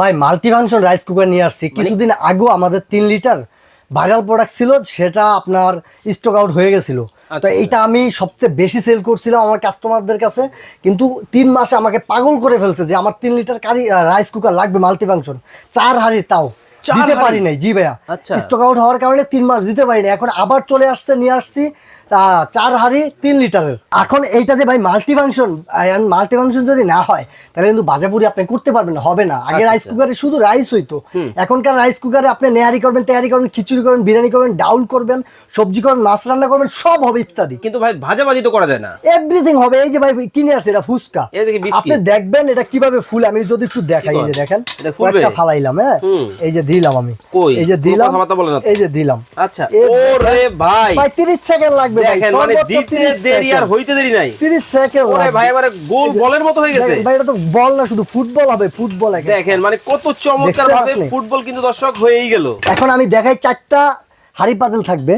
ভাই multifunction rice cooker নিয়ে আসছি। কিছুদিন আগেও আমাদের তিন লিটার ভাইরাল প্রোডাক্ট ছিল সেটা আপনার স্টক আউট হয়ে গেছিল। তো আচ্ছা। এইটা আমি সবচেয়ে বেশি সেল করছিলাম আমার কাস্টমারদের কাছে। কিন্তু তিন মাসে আমাকে পাগল করে ফেলছে যে আমার তিন লিটার কারি রাইস কুকার লাগবে মাল্টিফাংশন চার হাড়ি তাও। দিতে? পারি নাই জি ভাইয়া। আচ্ছা। স্টক আউট হওয়ার কারণে তিন মাস দিতে পারি না এখন আবার চলে আসছে নিয়ে আসছি। চার হাড়ি তিন লিটারের। এখন এইটা যে ভাই মাল্টিফাংশন মাল্টিফাংশন যদি না হয় তাহলে কিন্তু বাজাপুরি আপনি করতে পারবেন না হবে না। আগে আচ্ছা, রাইস আচ্ছা। কুকারে শুধু রাইস হইতো। এখনকার রাইস কুকারে আপনি নেহারি করবেন তেয়ারি করবেন খিচুড়ি করবেন বিরিয়ানি করবেন ডাউল করবেন সবজি করবেন মাছ রান্না করবেন সব হবে ইত্যাদি। কিন্তু ভাই ভাজাভাজি তো করা যায় না। এভরিথিং হবে। এই যে ভাই কিনে আসছে এটা ফুচকা। আপনি দেখবেন এটা কীভাবে ফুল আমি যদি একটু দেখাই এই যে দেখেন ফুলবে? ফালাইলাম হ্যাঁ? এই যে দিলাম আমি। এই যে দিলাম? এই যে দিলাম। আচ্ছা। ওরে ভাই। ভাই 30 সেকেন্ড লাগবে দেখেন মানে দিতে দেরি আর হইতে দেরি নাই। 30 সেকেন্ড ওরে ভাই এবারে গোল বলের মতো হয়ে গেছে। ভাই এটা তো বল না শুধু ফুটবল হবে ফুটবল একেবারে। দেখেন মানে কত চমৎকার ভাবে ফুটবল কিন্তু দর্শক হয়েই গেল। এখন আমি দেখাই চারটা হাড়ি পাতিল থাকবে।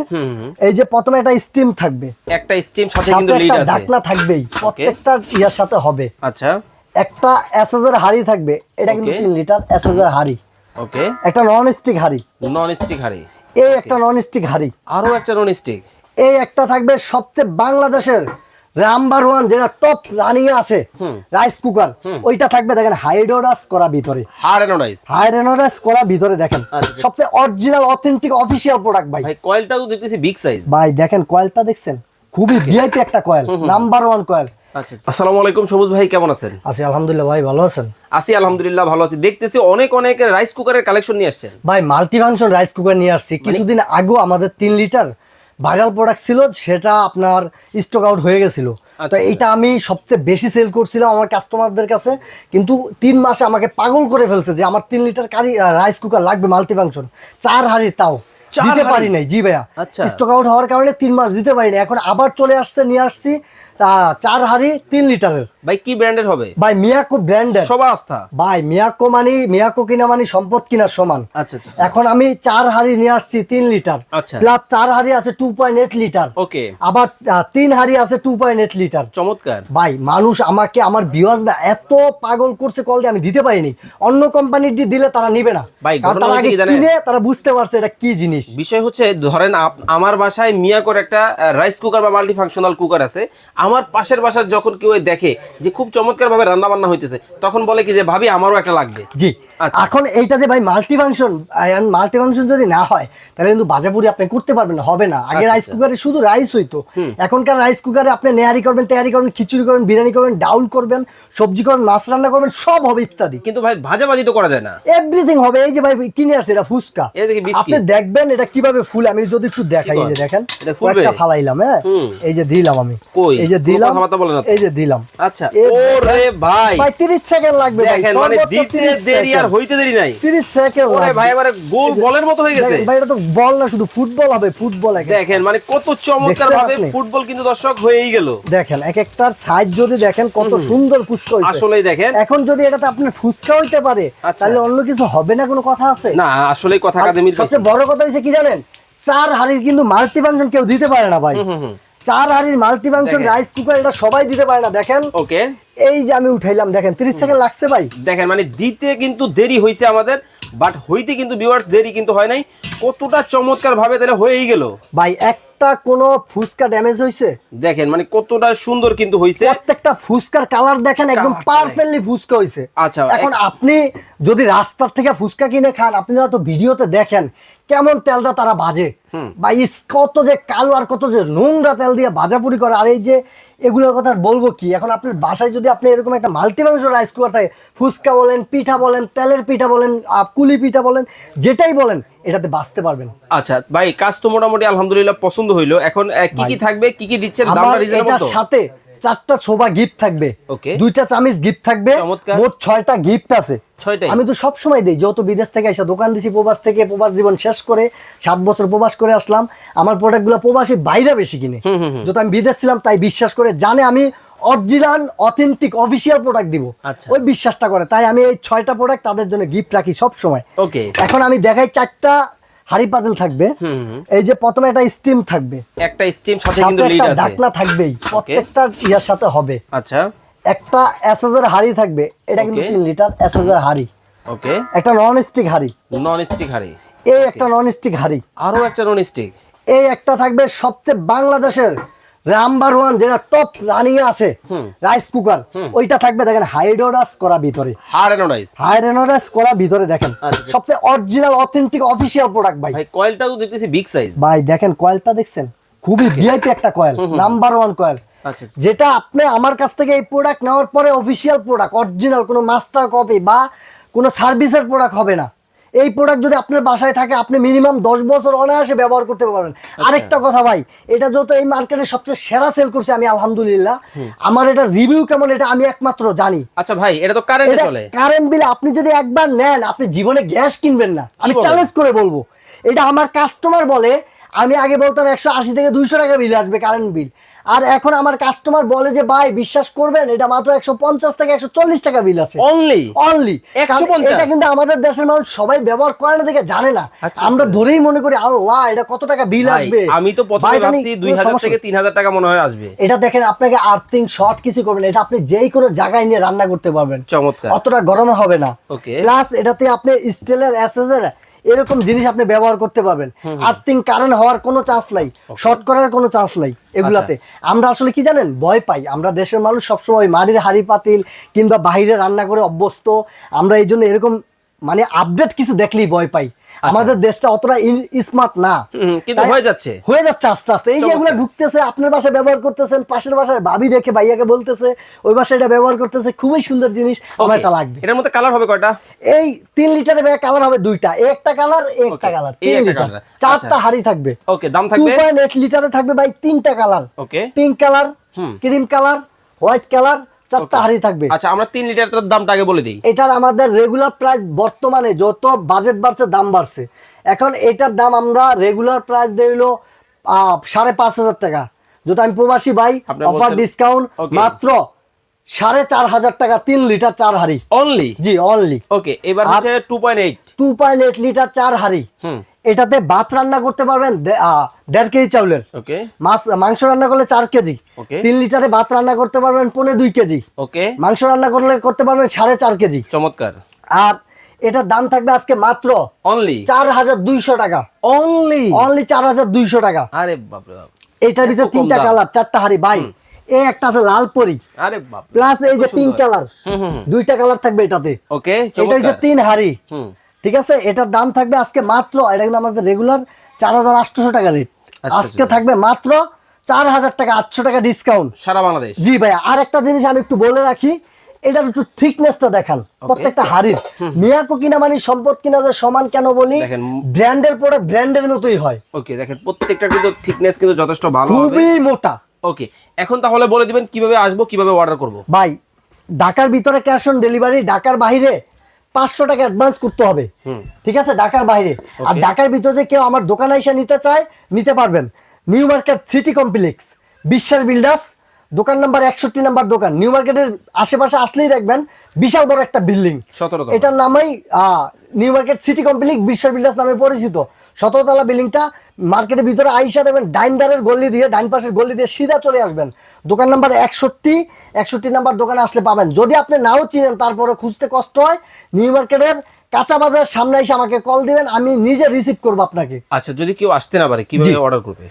এই যে প্রথমে একটা স্টিম থাকবে। একটা স্টিম সাথে সাথে কিন্তু লিড আছে। ঢাকনা থাকবেই প্রত্যেকটা ইয়ার সাথে হবে। আচ্ছা। একটা এসএসের হাড়ি থাকবে এটা কিন্তু. 3 লিটার এসএসের হাড়ি। ওকে একটা নন স্টিক হাড়ি। নন স্টিক হাড়ি। এই একটা নন স্টিক হাড়ি। আরও একটা নন স্টিক এই একটা থাকবে সবচেয়ে বাংলাদেশের নাম্বার ওয়ান যেটা টপ রানিং এ আছে রাইস কুকার ওইটা থাকবে দেখেন হাইড্রোডাস করা ভিতরে। অ্যানোডাইজ হাইড্রোডাস করা ভিতরে দেখেন। আচ্ছা। সবচেয়ে অরিজিনাল অথেন্টিক অফিসিয়াল প্রোডাক্ট ভাই। ভাই কয়েলটা তো দেখতেছি বিগ সাইজ ভাই দেখেন কয়েলটা দেখছেন? খুবই ভিআইপি একটা কয়েল নাম্বার ওয়ান কয়েল আচ্ছা আচ্ছা। আসসালামু আলাইকুম সবুজ ভাই কেমন আছেন? আছি আলহামদুলিল্লাহ ভাই ভালো আছেন? আছি আলহামদুলিল্লাহ ভালো আছি। দেখতেছি অনেক অনেক রাইস কুকারের কালেকশন নিয়ে আসছেন। ভাই মাল্টিফাংশন রাইস কুকার নিয়ে আসছি। মানে কিছুদিন আগেও আমাদের তিন লিটার ভাইরাল প্রোডাক্ট ছিল সেটা আপনার স্টক আউট হয়ে গেছিল। তো এটা এইটা আমি সবচেয়ে বেশি সেল করছিলাম আমার কাস্টমারদের কাছে। কিন্তু তিন মাসে আমাকে পাগল করে ফেলছে যে আমার তিন লিটার কারি রাইস কুকার লাগবে মাল্টিফাংশন চার হাড়ি তাও। দিতে? পারি নাই জি ভাইয়া। আচ্ছা। স্টক আউট হওয়ার কারণে তিন মাস দিতে পারি না এখন আবার চলে আসছে নিয়ে আসছি। চার হাড়ি তিন লিটারের। ভাই কি ব্র্যান্ডের হবে? ভাই মিয়াকো ব্র্যান্ডের সবার আস্থা? ভাই মিয়াকো মানি মিয়াকো কিনা মানি সম্পদ কিনার সমান। আচ্ছা আচ্ছা এখন আমি চার হাড়ি নিয়ে আসছি তিন লিটার। আচ্ছা। প্লাস চার হাড়ি আছে two point eight litre. Okay. আবার তিন হাড়ি আছে টু পয়েন্ট এইট লিটার। চমৎকার। ভাই মানুষ আমাকে আমার ভিউয়ার্সরা এত পাগল করছে কল দিয়ে আমি দিতে পারিনি। অন্য কোম্পানির দিয়ে দিলে তারা নিবে না। ভাই, তারা আগে কিনে তারা বুঝতে পারছে এটা কি জিনিস। বিষয় হচ্ছে ধরেন আমার বাসায় মিয়াকোর একটা রাইস কুকার বা মাল্টি ফাংশনাল কুকার আছে। আমার পাশের বাসার যখন কেউ দেখে যে খুব চমৎকারভাবে রান্না বান্না হইতেছে, তখন বলে কি যে, ভাবি, আমারও একটা লাগবে জি। এখন এইটা যে ভাই মাল্টিফাংশন মাল্টিফাংশন যদি না হয় তাহলে কিন্তু বাজাপুরি আপনি করতে পারবেন না হবে না। আগে আচ্ছা, রাইস আচ্ছা। কুকারে শুধু রাইস হইতো। এখনকার রাইস কুকারে আপনি নেহারি করবেন তেয়ারি করবেন খিচুড়ি করবেন বিরিয়ানি করবেন ডাউল করবেন সবজি করবেন মাছ রান্না করবেন সব হবে ইত্যাদি। কিন্তু ভাই ভাজাভাজি তো করা যায় না। এভরিথিং হবে। এই যে ভাই কিনে আসছে এটা ফুচকা। আপনি দেখবেন এটা কীভাবে ফুল আমি যদি একটু দেখাই এই যে দেখেন? কয়েকটা ফালাইলাম হ্যাঁ? এই যে দিলাম আমি? এই যে দিলাম এই যে দিলাম। আচ্ছা। ওরে ভাই। ভাই 30 সেকেন্ড লাগবে ভাই দেখেন মানে দিতে দেরি আর। হইতে দেরি নাই। 30 সেকেন্ড ওরে ভাই এবারে গোল বলের মতো হয়ে গেছে। ভাই এটা তো বল না শুধু ফুটবল হবে ফুটবল। দেখেন মানে কত চমৎকার ভাবে ফুটবল কিন্তু দর্শক হয়েই গেল। দেখেন এক একটার সাইজ যদি দেখেন কত সুন্দর ফুচকা হইছে আসলেই দেখেন। এখন যদি এটাতে আপনার ফুচকা হইতে পারে আচ্ছা। তাহলে অন্য কিছু হবে না কোনো কথা আছে? না আসলেই কথা কাজে মিল সবচেয়ে বড় কথা হচ্ছে কি জানেন? চার হাড়ির কিন্তু মাল্টিফাংশন কেউ দিতে পারে না ভাই। চার হাড়ির মাল্টিফাংশন দেখেন। রাইস কুকার এটা সবাই দিতে পারে না দেখেন? ওকে। এই যে আমি উঠাইলাম দেখেন 30 সেকেন্ড লাগছে ভাই। দেখেন মানে দিতে কিন্তু দেরি হয়েছে আমাদের বাট হইতে কিন্তু ভিউয়ার্স দেরি কিন্তু হয় নাই। কতটা চমৎকার ভাবে তাহলে হয়েই গেল। ভাই একটা কোনো ড্যামেজ হইছে? দেখেন মানে কতটা সুন্দর কিন্তু প্রত্যেকটা ফুচকার কালার দেখেন একদম পারফেক্টলি হইছে। আচ্ছা, এখন এক- আপনি যদি রাস্তার থেকে ফুচকা কিনে খান ভিডিওতে দেখেন কেমন তেলটা তারা বাজে। বা কত যে কালো আর কত যে নোংরা তেল দিয়ে ভাজাপুরি করে। আর এই যে এগুলোর কথা বলব কি? এখন আপনার বাসায় যদি আপনি এরকম একটা মাল্টিমাংস রাইস কুকার থাকে ফুচকা বলেন পিঠা বলেন তেলের পিঠা বলেন কুলি পিঠা বলেন যেটাই বলেন এটাতে বাঁচতে পারবেন। আচ্ছা ভাই কাজ তো মোটামুটি আলহামদুলিল্লাহ পছন্দ হইল। এখন কি কি থাকবে কি কি দিচ্ছেন দামটা রিজনেবল তো? সাথে চারটা ছোবা গিফট থাকবে। দুইটা চামিচ গিফট থাকবে। মোট ছয়টা গিফট আছে। আমি তো সব সময় দেই যত বিদেশ থেকে এসে দোকান দিছি প্রবাস থেকে প্রবাস জীবন শেষ করে সাত বছর প্রবাস করে আসলাম। আমার প্রোডাক্টগুলো প্রবাসী বাইরে বেশি কিনে। যত আমি বিদেশ ছিলাম তাই বিশ্বাস করে জানে আমি অরিজিনাল অথেন্টিক অফিসিয়াল প্রোডাক্ট দিব। আচ্ছা। ওই বিশ্বাসটা করে। তাই আমি এই ছয়টা প্রোডাক্ট তাদের জন্য গিফট রাখি সব সময় ওকে এখন আমি দেখাই চারটা হাড়ি পাতিল থাকবে। এই যে প্রথমে একটা স্টিম থাকবে। একটা স্টিম সাথে কিন্তু লিড আছে। ঢাকনা থাকবেই। প্রত্যেকটা ইয়ার সাথে হবে। আচ্ছা। একটা এসএস এর হাড়ি থাকবে এটা কিন্তু Okay. তিন লিটার এসএস এর হাড়ি। ওকে একটা নন স্টিক হাড়ি। নন স্টিক হাড়ি। এই একটা নন স্টিক হাড়ি। আরও একটা নন স্টিক এই একটা থাকবে সবচেয়ে বাংলাদেশের নাম্বার ওয়ান যেটা টপ রানিং এ আছে রাইস কুকার ওইটা থাকবে দেখেন হাইডোরাস করা ভিতরে। অ্যানোডাইজ করা ভিতরে দেখেন। আচ্ছা। সবচেয়ে অরিজিনাল অথেন্টিক অফিসিয়াল প্রোডাক্ট ভাই। ভাই কয়েলটা তো দেখতেছি বিগ সাইজ ভাই দেখেন কয়েলটা দেখছেন? খুবই ভিআইপি একটা কয়েল নাম্বার ওয়ান কয়েল আচ্ছা আচ্ছা। যেটা আপনি আমার কাছ থেকে এই প্রোডাক্ট নেওয়ার পরে অফিসিয়াল প্রোডাক্ট অরিজিনাল কোনো মাস্টার কপি বা কোনো সার্ভিসের প্রোডাক্ট হবে না। এই প্রোডাক্ট যদি আপনার বাসায় থাকে আপনি মিনিমাম দশ বছর অনায়াসে ব্যবহার করতে পারবেন। আচ্ছা। আরেকটা কথা ভাই এটা যেহেতু এই মার্কেটে সবচেয়ে সেরা সেল করছে আমি আলহামদুলিল্লাহ। আমার এটা রিভিউ কেমন এটা আমি একমাত্র জানি। আচ্ছা ভাই এটা তো কারেন্টে চলে। কারেন্ট বিল আপনি যদি একবার নেন আপনি জীবনে গ্যাস কিনবেন না। আমি চ্যালেঞ্জ করে বলব। এটা আমার কাস্টমার বলে আমি আগে বলতাম একশো আশি থেকে দুইশো টাকা বিল আসবে কারেন্ট বিল আর এখন আমার কাস্টমার বলে যে ভাই বিশ্বাস করবেন? এটা মাত্র একশো পঞ্চাশ থেকে একশো চল্লিশ টাকা বিল আছে। অনলি অনলি এটা কিন্তু আমাদের দেশের মানুষ সবাই ব্যবহার করে না দেখে জানে না। আচ্ছা, আমরা আচ্ছা। ধরেই মনে করি আল্লাহ এটা কত টাকা বিল আসবে? আমি তো প্রথমে ভাবছি দুই হাজার থেকে তিন হাজার টাকা মনে হয় আসবে। এটা দেখেন আপনাকে আর্থিং শর্ট কিছু করবেন এটা আপনি যেই কোনো জায়গায় নিয়ে রান্না করতে পারবেন। চমৎকার। অতটা গরম হবে না। ওকে প্লাস এটাতে আপনি স্টিলের অ্যাসেসের এরকম জিনিস আপনি ব্যবহার করতে পারবেন। আর্থিং কারেন্ট হওয়ার কোনো চান্স নাই শর্ট করার কোনো চান্স নাই এগুলাতে। আচ্ছা। আমরা আসলে কি জানেন? ভয় পাই। আমরা দেশের মানুষ সবসময় মাটির হাড়ি পাতিল কিংবা বাহিরে রান্না করে অভ্যস্ত। আমরা এই জন্য এরকম মানে আপডেট কিছু দেখলেই ভয় পাই। আমাদের দেশটা অতটা স্মার্ট না। আচ্ছা। কিন্তু হয়ে যাচ্ছে। হয়ে যাচ্ছে আস্তে আস্তে। এই যে। এগুলো ঢুকতেছে আপনার বাসায় ব্যবহার করতেছেন পাশের বাসায় ভাবি দেখে ভাইয়াকে বলতেছে ওই বাসায় এটা ব্যবহার করতেছে খুবই সুন্দর জিনিস আমার এটা লাগবে। এটার মধ্যে কালার হবে কয়টা? এই তিন লিটারের ব্যাগ কালার হবে দুইটা একটা কালার একটা কালার এই তিন একটা লিটার চারটা আচ্ছা। হাড়ি থাকবে। ওকে দাম থাকবে? পয়েন্ট এইট লিটারে থাকবে ভাই তিনটা colour okay pink colour hmm. Cream colour white colour চারটা হাড়ি থাকবে। আচ্ছা আমরা তিন দামটা আগে বলে দিই। এটার আমাদের রেগুলার প্রাইস বর্তমানে যত বাজেট বাড়ছে দাম বাড়ছে। এখন এটার দাম আমরা রেগুলার প্রাইস সাড়ে পাঁচ হাজার টাকা। যদি আমি প্রবাসী ভাই অফার ডিসকাউন্ট মাত্র সাড়ে চার হাজার টাকা তিন লিটার চার হাড়ি। অনলি জি অনলি ওকে এবার হচ্ছে two point eight two point eight litre চার হাড়ি। হুম। এটাতে ভাত রান্না করতে পারবেন দেড় কেজি চাউলের। ওকে। মাছ মাংস রান্না করলে চার কেজি। তিন লিটারে ভাত রান্না করতে পারবেন পনেরো দুই কেজি। ওকে। মাংস রান্না করলে করতে পারবেন সাড়ে চার কেজি। চমৎকার। আর এটার দাম থাকবে আজকে মাত্র অনলি চার হাজার দুইশো টাকা। অনলি অনলি চার হাজার দুইশো টাকা। আরে বাপরে বাপ। এটার ভিতরে তিনটা কালার চারটা হাড়ি। বাই এই একটা আছে লাল পরি। আরে বাপ প্লাস এই যে পিঙ্ক কালার দুইটা কালার থাকবে এটাতে। ওকে এটা হচ্ছে তিন হাড়ি। হুম। ঠিক আছে? এটার দাম থাকবে আজকে মাত্র এটা কিন্তু আমাদের রেগুলার চার হাজার আটশো টাকা রেট আচ্ছা, আজকে আচ্ছা। থাকবে মাত্র চার হাজার টাকা আটশো টাকা ডিসকাউন্ট সারা বাংলাদেশ? জি ভাই আর একটা জিনিস আমি একটু বলে রাখি এটার একটু থিকনেসটা দেখান। প্রত্যেকটা হাড়ির। মিয়াকো কিনা মানে সম্পদ কিনা যে সমান কেন বলি? ব্র্যান্ডের প্রোডাক্ট ব্র্যান্ডের মতোই হয়। ওকে দেখেন প্রত্যেকটা কিন্তু থিকনেস কিন্তু যথেষ্ট ভালো হবে। খুবই মোটা। ওকে এখন তাহলে বলে দিবেন কীভাবে আসব কীভাবে অর্ডার করব? ভাই ঢাকার ভিতরে ক্যাশ অন ডেলিভারি ঢাকার বাইরে পাঁচশো টাকা অ্যাডভান্স করতে হবে। ঠিক আছে? ঢাকার বাইরে। আর. ঢাকার ভিতরে যে কেউ আমার দোকানে এসে নিতে চায় নিতে পারবেন। New Market city complex Biswas builders দোকান নাম্বার একষট্টি নাম্বার দোকান। নিউ মার্কেটের আশেপাশে আসলেই দেখবেন বিশাল বড় একটা বিল্ডিং এটার নামেই আহ, New Market city complex Biswas builders নামে পরিচিত। সতেরোতলা বিল্ডিংটা মার্কেটের ভিতরে আইসা দেবেন ডাইনদারের গল্লি দিয়ে ডাইন পাশের গলি দিয়ে সিধা চলে আসবেন। দোকান নাম্বার একষট্টি একষট্টি নাম্বার দোকানে আসলে পাবেন। যদি আপনি নাও চিনেন তারপরে খুঁজতে কষ্ট হয় নিউ মার্কেটের কাঁচা বাজার সামনে এসে আমাকে কল দিবেন আমি নিজে রিসিভ করব আপনাকে। আচ্ছা যদি কেউ আসতে না পারে কীভাবে অর্ডার করবে?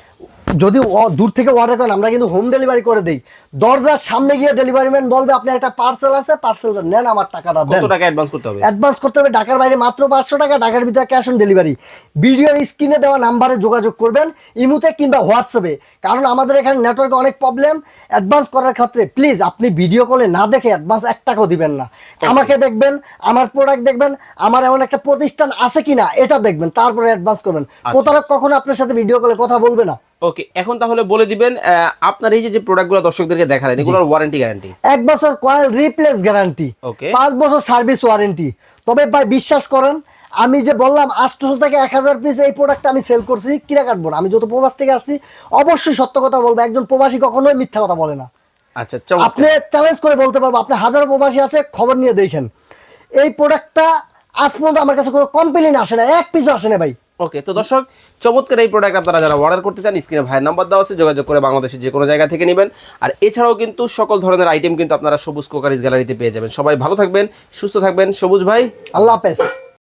যদি দূর থেকে অর্ডার করেন আমরা কিন্তু হোম ডেলিভারি করে দিই। দরজার সামনে গিয়ে ডেলিভারি ম্যান বলবে আপনি একটা পার্সেল আছে পার্সেলটা নেন আমার টাকাটা কত টাকা অ্যাডভান্স করতে হবে? অ্যাডভান্স করতে হবে ঢাকার বাইরে মাত্র পাঁচশো টাকা ঢাকার ভিতরে ক্যাশ অন ডেলিভারি ভিডিওর স্ক্রিনে দেওয়া নাম্বারে যোগাযোগ করবেন ইমুতে কিংবা হোয়াটসঅ্যাপে কারণ আমাদের এখানে নেটওয়ার্কে অনেক প্রবলেম অ্যাডভান্স করার ক্ষেত্রে প্লিজ আপনি ভিডিও কলে না দেখে অ্যাডভান্স এক টাকাও দিবেন না। আমাকে দেখবেন আমার প্রোডাক্ট দেখবেন আমার এমন একটা প্রতিষ্ঠান আছে কিনা এটা দেখবেন তারপরে অ্যাডভান্স করবেন। প্রতারক কখনো আপনার সাথে ভিডিও কলে কথা বলবে না। ওকে এখন তাহলে বলে দিবেন আপনার এই যে যে প্রোডাক্টগুলো দর্শকদেরকে দেখালেন এগুলোর ওয়ারেন্টি গ্যারান্টি এক বছর কয়েল রিপ্লেস গ্যারান্টি ওকে পাঁচ বছর সার্ভিস ওয়ারেন্টি তবে ভাই বিশ্বাস করেন আমি যে বললাম আটশোশো থেকে এক হাজার পিস এই প্রোডাক্ট আমি সেল করছি কিনা কাটবো না? আমি যত প্রবাস থেকে আসছি অবশ্যই সত্য কথা বলব একজন প্রবাসী কখনোই মিথ্যা কথা বলে না। আচ্ছা আপনি চ্যালেঞ্জ করে বলতে পারব আপনি হাজারো প্রবাসী আছে খবর নিয়ে দেখেন। এই প্রোডাক্টটা আজ পর্যন্ত আমার কাছে কোনো কমপ্লেন আসে না এক পিসও আসে না ভাই। ওকে তো দর্শক, চমৎকার এই প্রোডাক্ট আপনারা যারা অর্ডার করতে চান স্ক্রিনে ভাইয়ের নাম্বার দেওয়া আছে, যোগাযোগ করে বাংলাদেশের যে কোনো জায়গা থেকে নেবেন। আর এছাড়াও কিন্তু সকল ধরনের আইটেম কিন্তু আপনারা সবুজ কোকারিজ গ্যালারিতে পেয়ে যাবেন। সবাই ভালো থাকবেন, সুস্থ থাকবেন। সবুজ ভাই, আল্লাহ হাফেজ।